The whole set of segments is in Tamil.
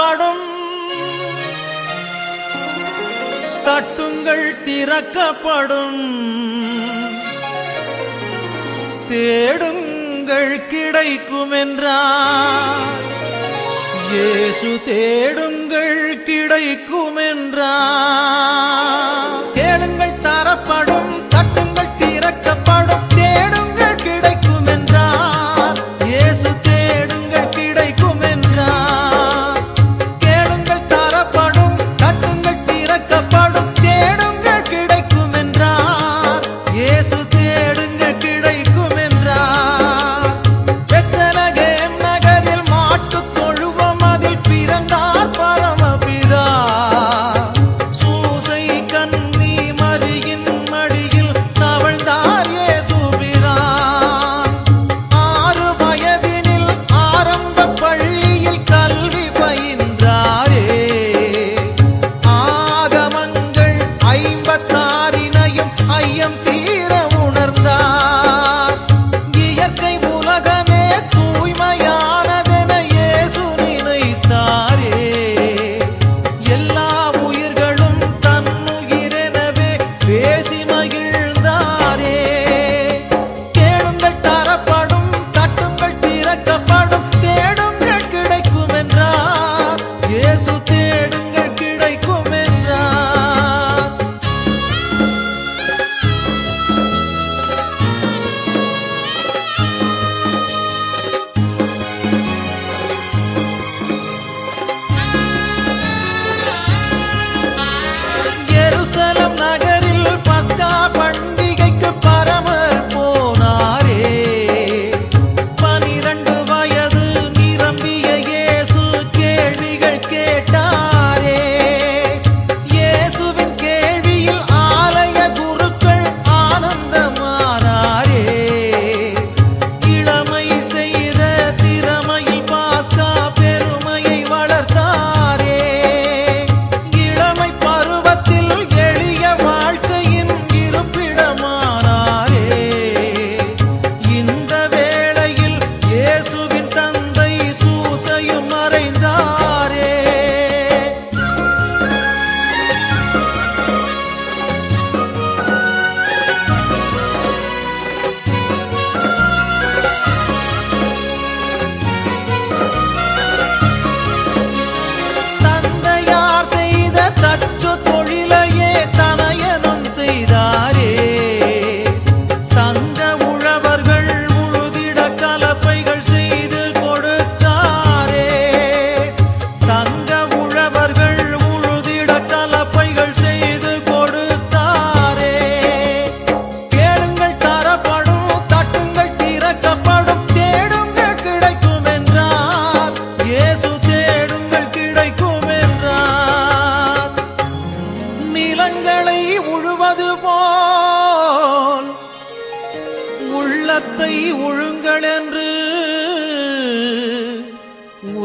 புறப்படும் தட்டுங்கள் திறக்கப்படும். தேடுங்கள் கிடைக்கும் என்றார் இயேசு தேடுங்கள் கிடைக்கும் என்றார் தேடுங்கள் தரப்படும் தட்டுங்கள் திறக்கப்படும்.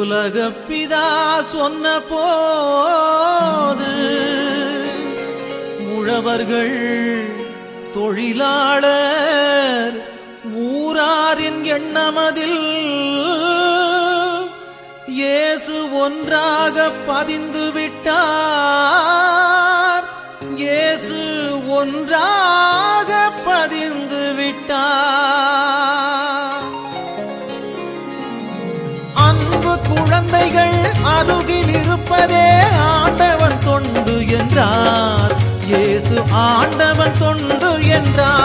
உலகப்பிதா சொன்ன போது உழவர்கள் தொழிலாளர் ஊராரின் எண்ணமதில் இயேசு ஒன்றாக பதிந்து விட்டார். இயேசு ஒன்றாக பதி என்றார். இயேசு ஆண்டவன் தொண்டு என்றார்.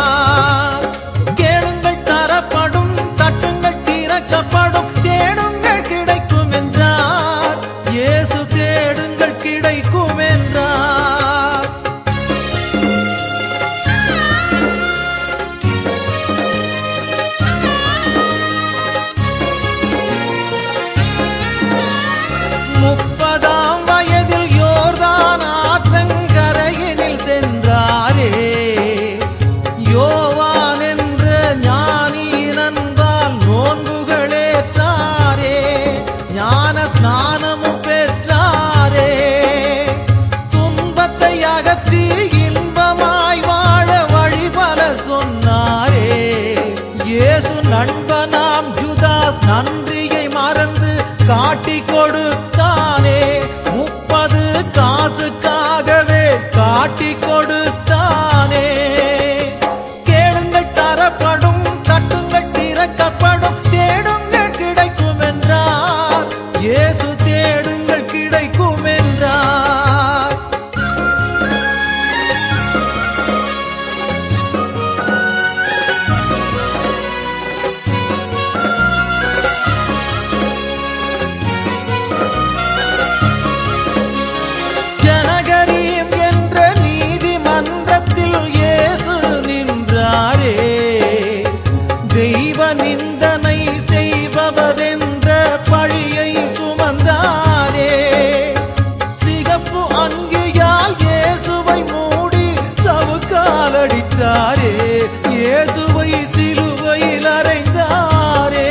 கொடு. அடித்தாரே இயேசுவை சிலுவையில் அறைந்தாரே.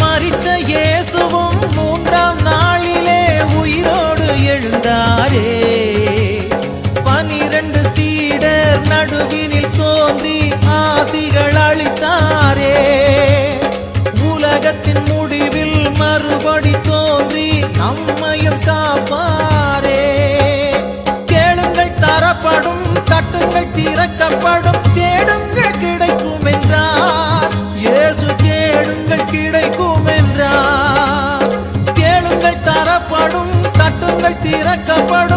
மறித்த இயேசுவும் மூன்றாம் நாளிலே உயிரோடு எழுந்தாரே. பனிரண்டு சீடர் நடுவில் நம்மையும் காப்பாரே கேளுங்கள் தரப்படும் தட்டுங்கள் திறக்கப்படும் தேடுங்கள் கிடைக்கும் என்றார் இயேசு தேடுங்கள் கிடைக்கும் என்றார் கேளுங்கள் தரப்படும் தட்டுங்கள் திறக்கப்படும்